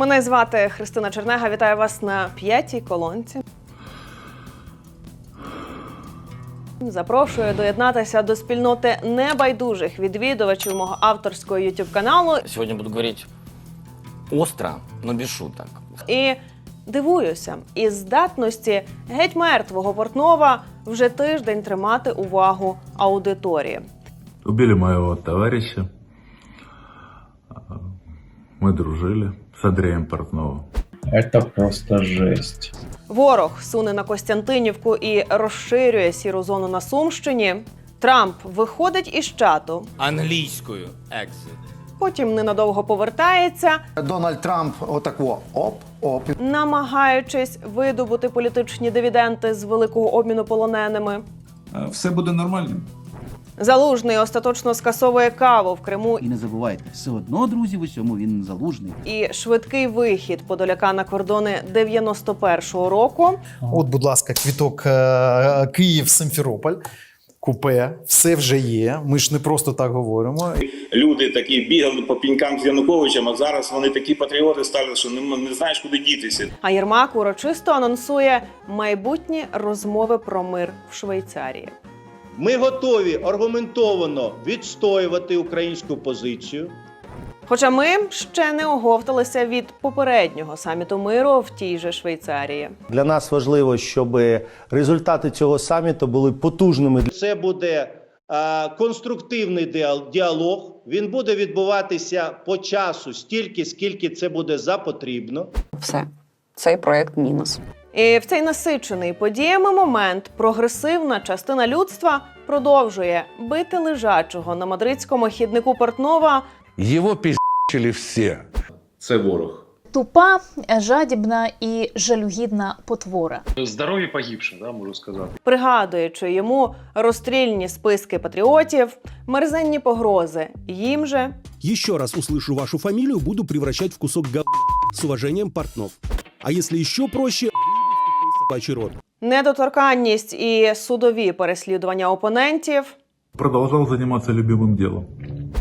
Мене звати Христина Чернега. Вітаю вас на п'ятій колонці. Запрошую доєднатися до спільноти небайдужих відвідувачів мого авторського youtube каналу Сегодня буду говорить остро, но без шуток. і дивуюся із здатності геть мертвого Портнова вже тиждень тримати увагу аудиторії. Убили моего товарища. А, Мы дружили с Андреем Портновым. Это просто жесть. Ворог суне на Костянтинівку і розширює сіру зону на Сумщині. Трамп виходить із чату, Английскую exit. потім ненадовго повертається, Дональд Трамп отако оп, оп. намагаючись видобути політичні дивіденти з великого обміну полоненими. Е, Все буде нормально. Залужний остаточно скасовує каву в Криму І не забувайте, все одно, друзі, в усьому він залужний. і швидкий вихід Подоляка на кордони 91-го року. От, будь ласка, квіток е, Київ Симферополь. Купе, все вже є. Ми ж не просто так говоримо. люди такі бігали по пінькам з Януковичем, а зараз вони такі патріоти стали, що не, не знаєш, куди дітися. А Єрмак урочисто анонсує майбутні розмови про мир в Швейцарії. Ми готові аргументовано відстоювати українську позицію. Хоча ми ще не оговталися від попереднього саміту миру в тій же Швейцарії. Для нас важливо, щоб результати цього саміту були потужними Це буде е, конструктивний діал- діалог. Він буде відбуватися по часу стільки, скільки це буде за потрібно. Все, цей проект мінус. І в цей насичений подіями момент прогресивна частина людства продовжує бити лежачого на мадридському хіднику Портнова Його піщили всі. Це ворог. Тупа, жадібна і жалюгідна потвора. Здоров'я погибше, да, можу сказати. пригадуючи йому розстрільні списки патріотів, мерзенні погрози їм же Еще раз услышу вашу фамилию, буду превращать в кусок говна. С уважением, Портнов. А если еще проще, тупой недоторканність і судові переслідування опонентів. продовжав займатися любимим ділом.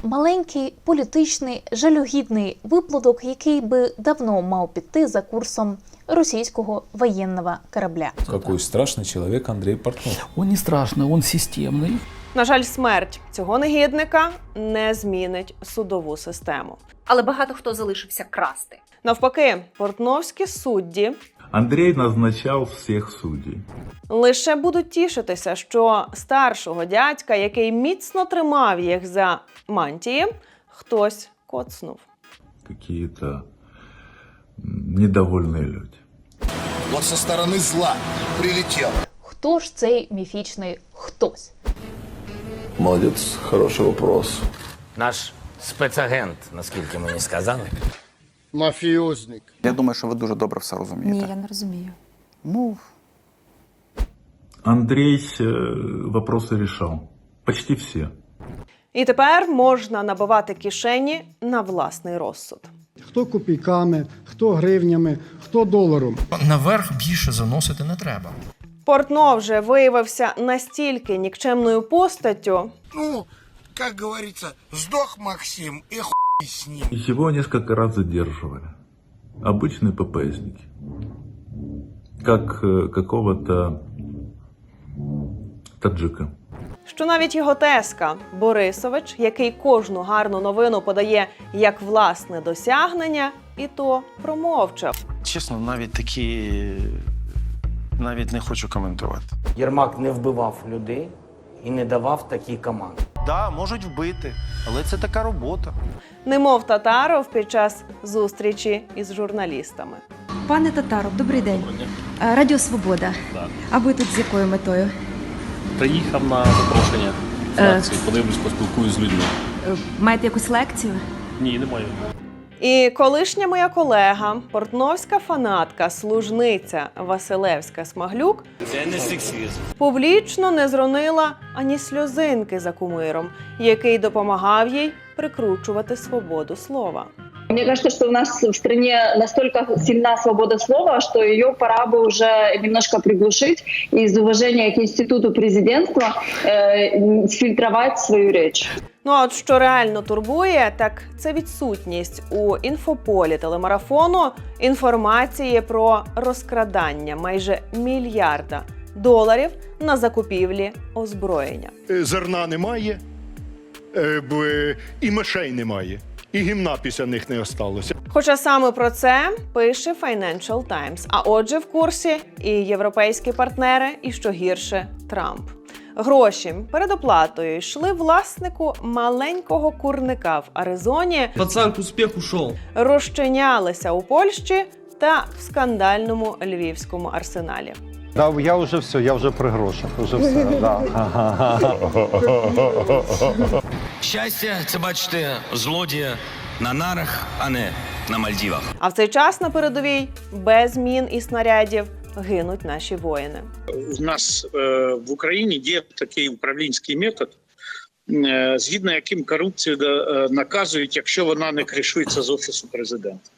Маленький політичний жалюгідний виплодок, який би давно мав піти за курсом російського воєнного корабля. Какой страшний чоловік Андрій Портнов. Він не страшний, он системний. На жаль, смерть цього негідника не змінить судову систему. Але багато хто залишився красти. Навпаки, портновські судді Андрей назначал всех судей. лише будуть тішитися, що старшого дядька, який міцно тримав їх за мантії, хтось коцнув. Какие-то недовольные люди. Вот со стороны зла прилетел. Хто ж цей міфічний хтось? Молодец, хороший вопрос. Наш спецагент, наскільки мені сказали. Мафиозник. Я думаю, що ви дуже добре все розумієте. я не розумію. Ну, Андрей э, вопросы решал. Почти все. І тепер можна набивати кишені на власний розсуд. Хто копійками, хто гривнями, хто доларом. Наверх більше заносити не треба. Портнов же виявився настільки нікчемною постаттю, Ну, как говорится, сдох Максим и хуй с ним. Его несколько раз задерживали. Обычные ППСники. Как э, какого-то таджика. що навіть його теска Борисович, який кожну гарну новину подає як власне досягнення, і то промовчав. Чесно, навіть такі навіть не хочу коментувати. Єрмак не вбивав людей і не давав такі команди. Да, можуть вбити, але це така робота. Немов Татаров під час зустрічі із журналістами. Пане Татаров, добрий день. Радіо Свобода. А ви тут з якою метою? Приїхав на запрошення фракції, подивлюсь, поспілкуюсь з людьми. Маєте якусь лекцію? Ні, немає. І колишня моя колега, портновська фанатка, служниця Василевська Смаглюк, Це не публічно не зронила ані сльозинки за кумиром, який допомагав їй прикручувати свободу слова. Мне кажется, что у нас в стране настолько сильна свобода слова, что ее пора бы уже немножко приглушить и из уважения к институту президентства э, сфильтровать свою речь. Ну а от що реально турбує, так це відсутність у інфополі телемарафону інформації про розкрадання майже мільярда доларів на закупівлі озброєння. Зерна немає, е, і мишей немає, і гімна після них не осталося. Хоча саме про це пише Financial Times. А отже, в курсі і європейські партнери, і що гірше Трамп. Гроші перед оплатою йшли власнику маленького курника в Аризоні, Пацан, успіх ушов. розчинялися у Польщі та в скандальному львівському арсеналі. Да, я вже все, я вже при грошах. Вже все. Да. Щастя, це бачите, злодія на нарах, а не на Мальдівах. А в цей час на передовій без мін і снарядів гинуть наші воїни. У нас е, в Україні є такий управлінський метод, е, згідно яким корупцію е, наказують, якщо вона не кришується з офісу президента.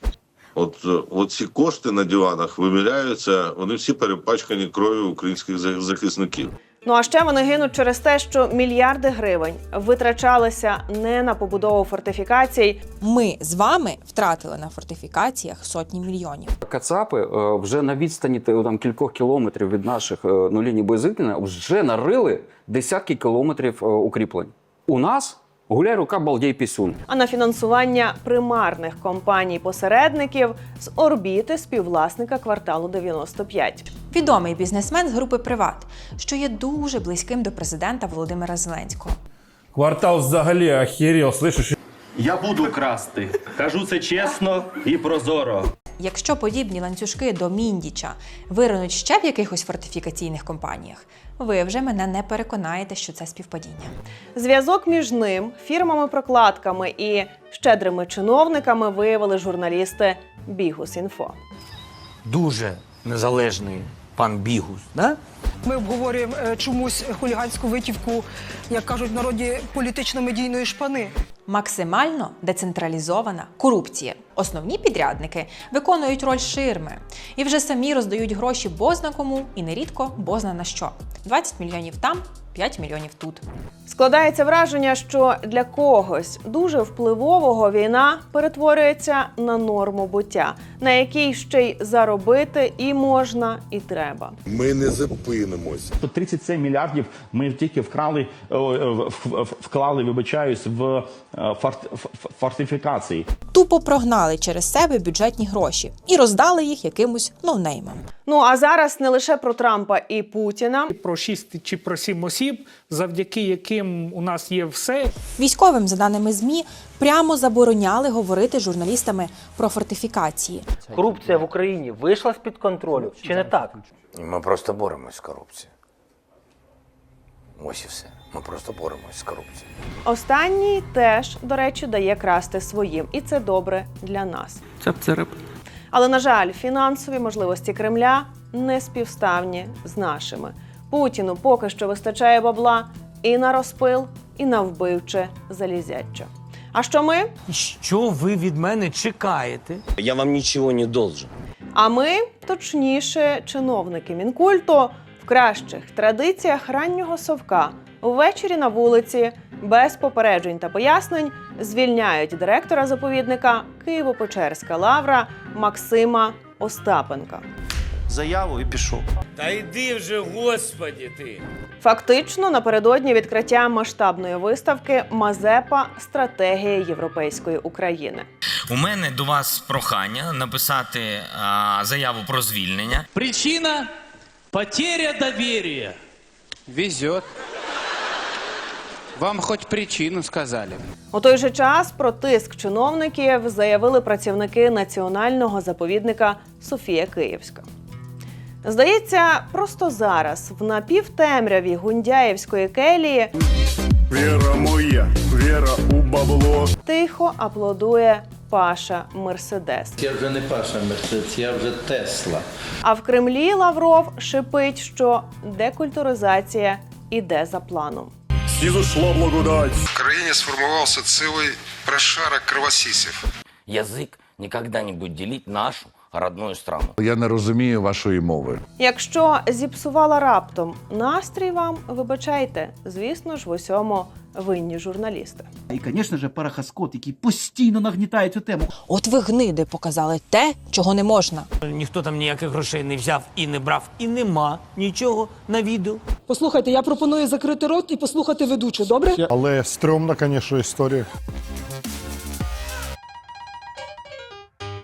От, оці ці кошти на диванах виміряються, вони всі перепачкані кров'ю українських захисників. Ну а ще вони гинуть через те, що мільярди гривень витрачалися не на побудову фортифікацій, Ми з вами втратили на фортифікаціях сотні мільйонів. Кацапи е, вже на відстані там, кількох кілометрів від наших е, ну, ліній боєзіткнення вже нарили десятки кілометрів е, укріплень. У нас гуляй рука, балдій пісюн. а на фінансування примарних компаній-посередників з орбіти співвласника кварталу 95. Відомий бізнесмен з групи Приват, що є дуже близьким до президента Володимира Зеленського. Квартал взагалі охерел, слышиш? Я буду красти. Кажу це чесно і прозоро. Якщо подібні ланцюжки до Міндіча виринуть ще в якихось фортифікаційних компаніях, ви вже мене не переконаєте, що це співпадіння. Зв'язок між ним, фірмами-прокладками і щедрими чиновниками виявили журналісти Бігус.Інфо. Дуже незалежний пан Бігус, да? Ми обговорюємо е, чомусь хуліганську витівку, як кажуть в народі, політично-медійної шпани. Максимально децентралізована корупція. Основні підрядники виконують роль ширми і вже самі роздають гроші бозна кому і нерідко бозна на що. 20 мільйонів там, 5 мільйонів тут. Складається враження, що для когось дуже впливового війна перетворюється на норму буття, на якій ще й заробити і можна, і треба. Ми не зупинимось. Тут 37 мільярдів ми тільки вкрали, в- в- вклали, вибачаюсь, в е, фортифікації. Тупо прогнали через себе бюджетні гроші і роздали їх якимось ноунеймам. Ну а зараз не лише про Трампа і Путіна. Про 6 чи про 7 осіб, завдяки яким у нас є все, Військовим, за даними ЗМІ, прямо забороняли говорити журналістами про фортифікації. Корупція в Україні вийшла з-під контролю, чи не так? Ми просто боремось з корупцією. Ось і все. Ми просто боремось з корупцією. Останній теж, до речі, дає красти своїм, і це добре для нас. Цеп-цереп. Але на жаль, фінансові можливості Кремля не співставні з нашими. Путіну поки що вистачає бабла і на розпил, і на вбивче залізяче. А що ми? Що ви від мене чекаєте? Я вам нічого не должен. А ми, точніше, чиновники мінкульту, в кращих традиціях раннього совка ввечері на вулиці без попереджень та пояснень звільняють директора заповідника Києво-Печерська лавра Максима Остапенка. Заяву і пішов. Та йди вже, господі ти. Фактично, напередодні відкриття масштабної виставки Мазепа Стратегія європейської України. У мене до вас прохання написати а, заяву про звільнення. Причина потеря доверия. Везет. Вам хоч причину сказали. У той же час про тиск чиновників заявили працівники національного заповідника Софія Київська. Здається, просто зараз в напівтемряві Гундяєвської келії Віра моя, віра у бабло. тихо аплодує Паша Мерседес. Я вже не Паша Мерседес, я вже Тесла. А в Кремлі Лавров шипить, що декультуризація іде за планом. Снизошла благодать. В країні сформувався цілий прошарок кровосісів. язык никогда не будет делить нашу родную страну. Я не розумію вашої мови. Якщо зіпсувала раптом настрій вам, вибачайте, звісно ж, в усьому винні журналісти. І, звісно ж, парахаскот, який постійно нагнітає цю тему. От ви гниди показали те, чого не можна. Ніхто там ніяких грошей не взяв і не брав, і нема нічого на відео. Послухайте, я пропоную закрити рот і послухати ведучу, добре? Але стрьомна, звісно, історія.